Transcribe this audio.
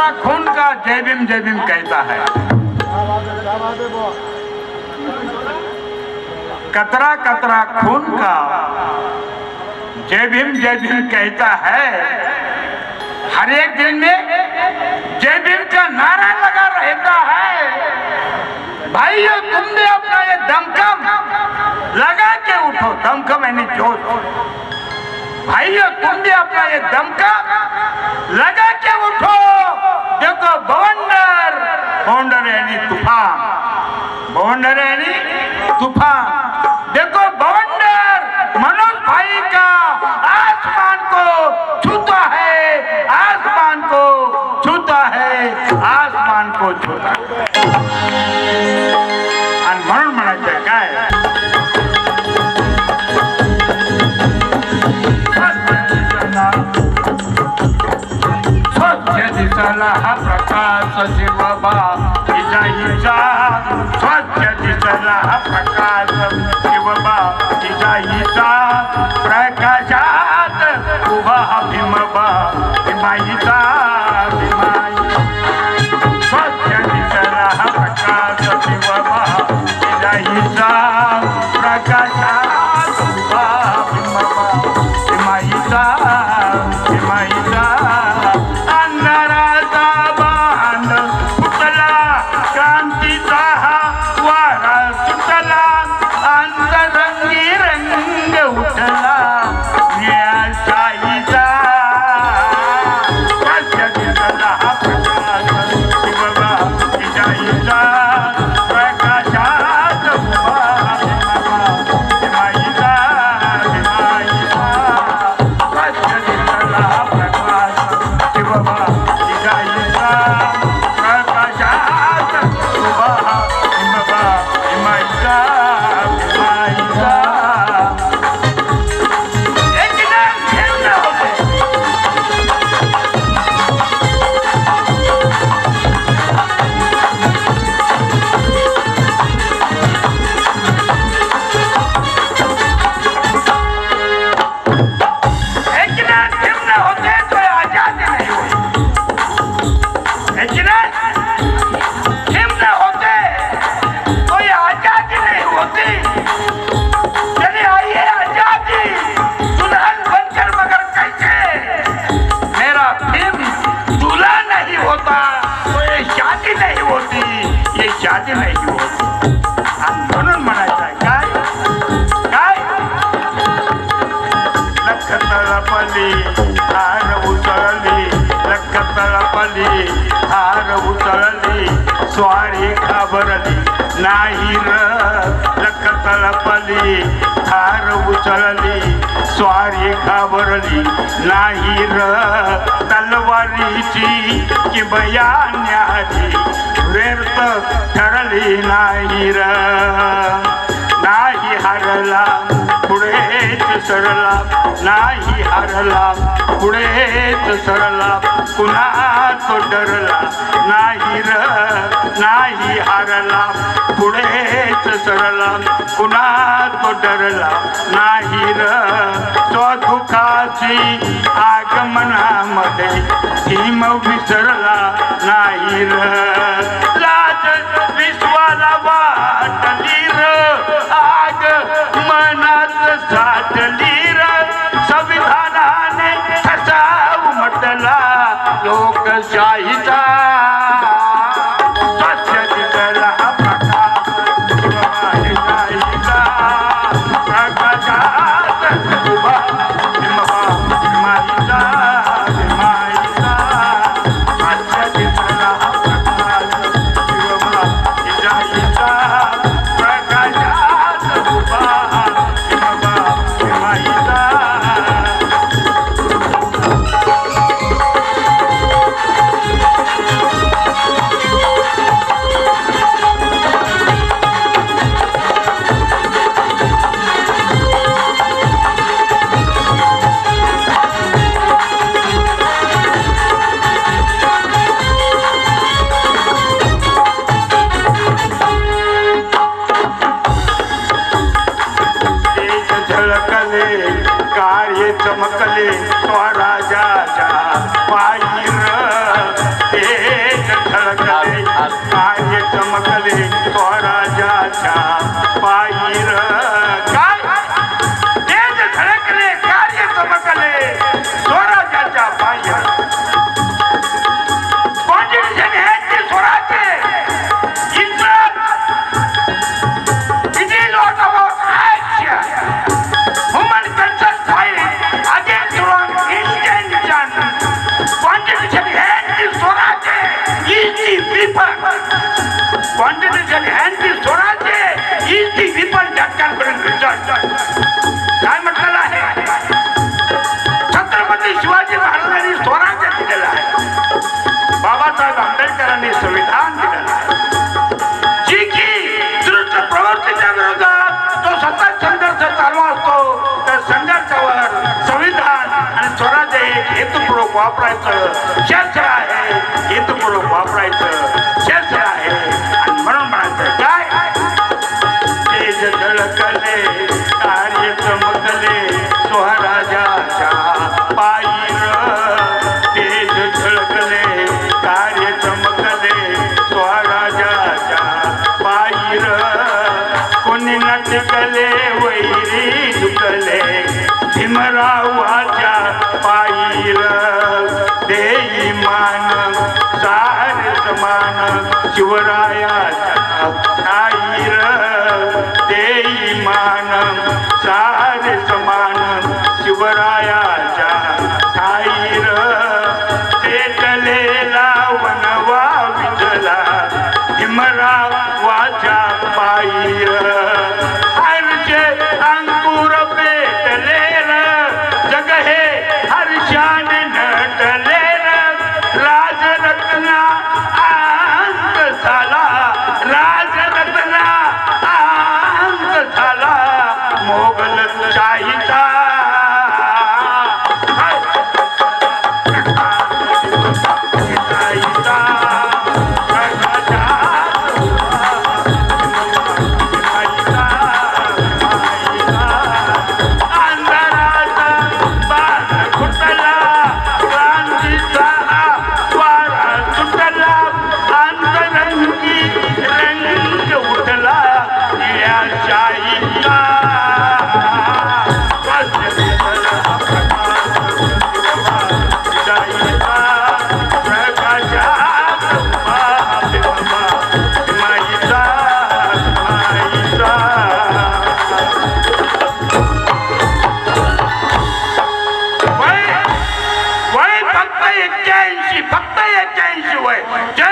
हमारा खून का जय भीम जय भीम कहता है। कतरा कतरा खून का जय भीम जय भीम कहता है। हर एक दिन में जय भीम का नारा लगा रहता है। भाइयों तुमने अपना ये दमकम लगा के उठो। दमकम यानी जोश। भाइयों तुमने अपना ये दमकम लगा के उठो देखो बवंडर बोंडरे यानी तूफान. बोंडरे यानी तूफान. देखो बोंडर मनोज भाई का आसमान को छूता है आसमान को छूता है आसमान को छूता है। आणि म्हणून म्हणायचं काय? स्वच्छ दिसला हा प्रकाश शिवबा हिचा हिचा स्वच्छ दिसला हा प्रकाश. शिवबा हिचा हिचा प्रकाशात उभा हा भीमबा भीमाईचा भीमाई स्वच्छ दिसला हा प्रकाश शिवबा हिचा हिचा स्वारी घाबरली नाही र तळपली हार उचलली. स्वारी घाबरली नाही र तलवारीची किबया न्यारी. व्यर्थ ठरली नाही र. नाही हरला पुढे सरला नाही हरला. पुढेच सरला पुन्हा तो डरला. नाही र नाही हरला. पुढेच सरला पुन्हा तो डरला. नाही र स्वदुखाची आगमनामध्ये हिम विसरला. नाही र চাই स्वराज्य काय म्हटलेलं आहे? छत्रपती शिवाजी महाराजांनी स्वराज्य दिलेलं आहे. बाबासाहेब आंबेडकरांनी संविधान दिलेलं आहे. जी की प्रवृत्तीच्या विरोधात सतत संघर्ष चालू असतो त्या संघर्षावर संविधान आणि स्वराज्य हे हेतुपूर्वक वापरायचं. शस्त्र आहे हेतुपूर्वक वापरायचं फक्त एक्क्याऐंशी फक्त वय.